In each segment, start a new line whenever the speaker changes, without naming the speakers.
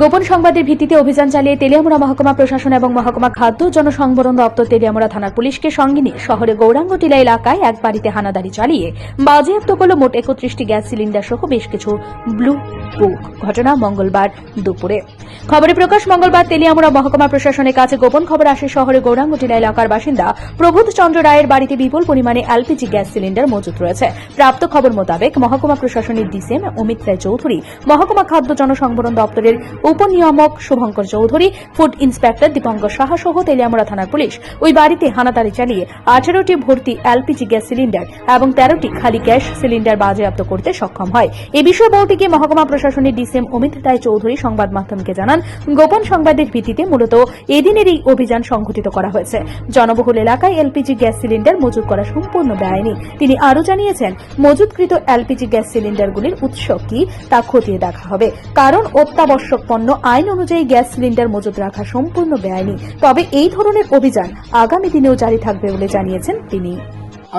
গোপন সংবাদের ভিত্তিতে অভিযান চালিয়ে তেলিয়ামুড়া মহকুমা প্রশাসন এবং মহকুমা খাদ্য জনসংবরণ দপ্তর তেলিয়ামুড়া থানার পুলিশকে সঙ্গে নিয়ে শহরে গৌরাঙ্গটিলা এলাকায় এক বাড়িতে হানাদারি চালিয়ে বাজেয়াপ্ত করল মোট একত্রিশটি গ্যাস সিলিন্ডার সহ বেশ কিছু ব্লু বুক। ঘটনা মঙ্গলবার দুপুরে। খবরে প্রকাশ, মঙ্গলবার তেলিয়ামুড়া মহকুমা প্রশাসনের কাছে গোপন খবর আসে শহরে গৌরাঙ্গটিলা এলাকার বাসিন্দা প্রবোধ চন্দ্র রায়ের বাড়িতে বিপুল পরিমাণে এলপিজি গ্যাস সিলিন্ডার মজুত রয়েছে। প্রাপ্ত খবর মোতাবেক মহকুমা প্রশাসনের ডিসিএম অমিত রায় চৌধুরী, মহকুমা খাদ্য জনসংবরণ দপ্তরের উপনিয়ামক শুভঙ্কর চৌধুরী, ফুড ইন্সপেক্টর দীপঙ্কর সাহা সহ তেলিয়ামুড়া থানার পুলিশ। ওই বাড়িতে হানাতারি চালিয়ে আঠারোটি ভর্তি এলপিজি গ্যাস সিলিন্ডার এবং তেরোটি খালি গ্যাস সিলিন্ডার বাজেয়াপ্ত করতে সক্ষম হয়। এ বিষয়ে বউটিকে মহকুমা প্রশাসনের ডিসিএম অমিত রায় চৌধুরী সংবাদ মাধ্যমকে জানান, গোপন সংবাদের ভিত্তিতে মূলত এদিনের এই অভিযান সংঘটিত করা হয়েছে। জনবহুল এলাকায় এলপিজি গ্যাস সিলিন্ডার মজুত করা সম্পূর্ণ বেআইনি। তিনি আরও জানিয়েছেন, মজুতকৃত এলপিজি গ্যাস সিলিন্ডারগুলির উৎস কি তা খতিয়ে দেখা হবে। কারণ অত্যাবশ্যক পণ্য আইন অনুযায়ী গ্যাস সিলিন্ডার মজুত রাখা সম্পূর্ণ বেআইনি। তবে এই ধরনের অভিযান আগামী দিনেও জারি থাকবে বলে জানিয়েছেন তিনি।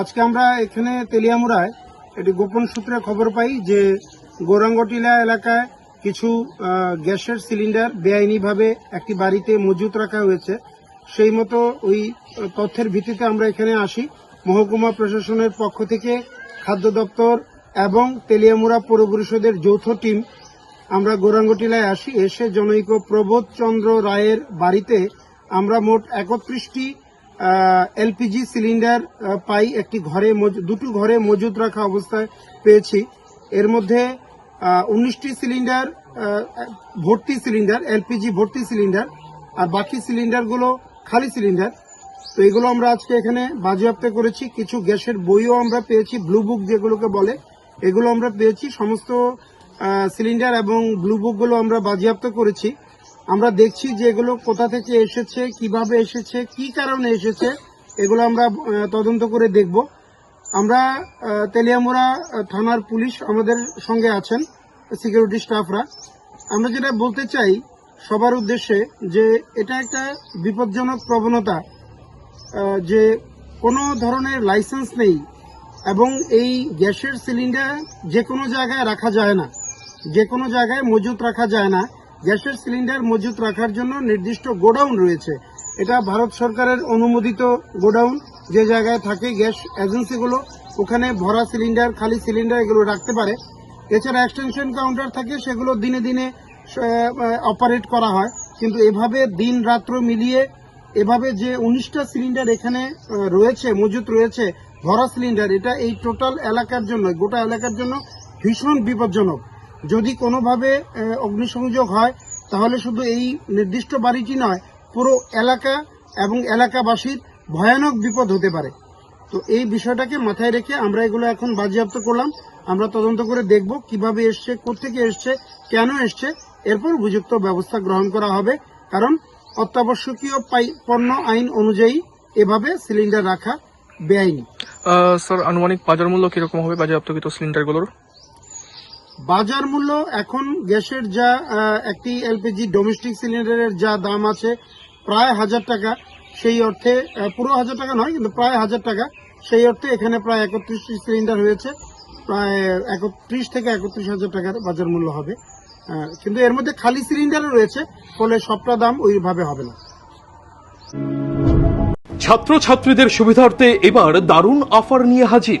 আজকে আমরা এখানে তেলিয়ামুড়ায় একটি গোপন সূত্রে খবর পাই যে গৌরাঙ্গটিলা এলাকায় কিছু গ্যাসের সিলিন্ডার বেআইনিভাবে একটি বাড়িতে মজুত রাখা হয়েছে। সেই মতো ওই তথ্যের ভিত্তিতে আমরা এখানে আসি। মহকুমা প্রশাসনের পক্ষ থেকে খাদ্য দপ্তর এবং তেলিয়ামুড়া পৌর পরিষদের যৌথ টিম আমরা গৌরাঙ্গটিলায় আসি, এসে জনৈক প্রবোধ চন্দ্র রায়ের বাড়িতে আমরা মোট একত্রিশটি এলপিজি সিলিন্ডার পাই একটি ঘরে দুটো ঘরে মজুদ রাখা অবস্থায় পেয়েছি। এর মধ্যে উনিশটি সিলিন্ডার ভর্তি সিলিন্ডার, এলপিজি ভর্তি সিলিন্ডার, আর বাকি সিলিন্ডারগুলো খালি সিলিন্ডার। তো এগুলো আমরা আজকে এখানে বাজেয়াপ্ত করেছি। কিছু গ্যাসের বইও আমরা পেয়েছি, ব্লু বুক যেগুলোকে বলে, এগুলো আমরা পেয়েছি। সমস্ত সিলিন্ডার এবং ব্লু বুকগুলো আমরা বাজেয়াপ্ত করেছি। আমরা দেখছি যে এগুলো কোথা থেকে এসেছে, কীভাবে এসেছে, কি কারণে এসেছে, এগুলো আমরা তদন্ত করে দেখব। আমরা তেলিয়ামুড়া থানার পুলিশ আমাদের সঙ্গে আছেন সিকিউরিটি স্টাফরা আমরা যেটা বলতে চাই, সবার উদ্দেশ্যে যে এটা একটা বিপজ্জনক প্রবণতা যে কোনো ধরনের লাইসেন্স নেই এবং এই গ্যাসের সিলিন্ডার যে কোনো জায়গায় রাখা যায় না। যে কোনো জায়গায় মজুত রাখা যায় না। গ্যাসের সিলিন্ডার মজুত রাখার জন্য নির্দিষ্ট গোডাউন রয়েছে। এটা ভারত সরকারের অনুমোদিত গোডাউন। যে জায়গায় থাকে গ্যাস এজেন্সিগুলো, ওখানে ভরা সিলিন্ডার, খালি সিলিন্ডার এগুলো রাখতে পারে। এছাড়া এক্সটেনশন কাউন্টার থাকে, সেগুলো দিনে দিনে অপারেট করা হয়। কিন্তু এভাবে দিন রাত্র মিলিয়ে, এভাবে যে উনিশটা সিলিন্ডার এখানে রয়েছে, মজুত রয়েছে, ভরা সিলিন্ডার, এটা এই টোটাল এলাকার জন্য, গোটা এলাকার জন্য ভীষণ বিপজ্জনক। যদি কোনোভাবে অগ্নিসংযোগ হয়, তাহলে শুধু এই নির্দিষ্ট বাড়িটি নয়, পুরো এলাকা এবং এলাকাবাসীর ভয়ানক বিপদ হতে পারে। তো এই বিষয়টাকে মাথায় রেখে আমরা এগুলো এখন বাজেয়াপ্ত করলাম। আমরা তদন্ত করে দেখব কীভাবে এসছে কোথেকে এসছে, কেন এসছে। এরপর উপযুক্ত ব্যবস্থা গ্রহণ করা হবে। কারণ অত্যাবশ্যকীয় পণ্য আইন অনুযায়ী এভাবে সিলিন্ডার রাখা বেআইনি
স্যার, আনুমানিক বাজার মূল্য কীরকম হবে বাজেয়াপ্তকৃত সিলিন্ডারগুলোর?
বাজার মূল্য এখন গ্যাসের যা একটি এলপিজি ডোমেস্টিক সিলিন্ডারের যা দাম আছে প্রায় হাজার টাকা, সেই অর্থে পুরো হাজার টাকা নয়, কিন্তু প্রায় হাজার টাকা, সেই অর্থে এখানে প্রায় একত্রিশটি সিলিন্ডার হয়েছে। প্রায় একত্রিশ থেকে একত্রিশ হাজার টাকার বাজার মূল্য হবে। কিন্তু এর মধ্যে খালি সিলিন্ডারও রয়েছে, ফলে সবটা দাম ওইভাবে হবে না।
ছাত্রছাত্রীদের সুবিধার্থে এবার দারুণ অফার নিয়ে হাজির।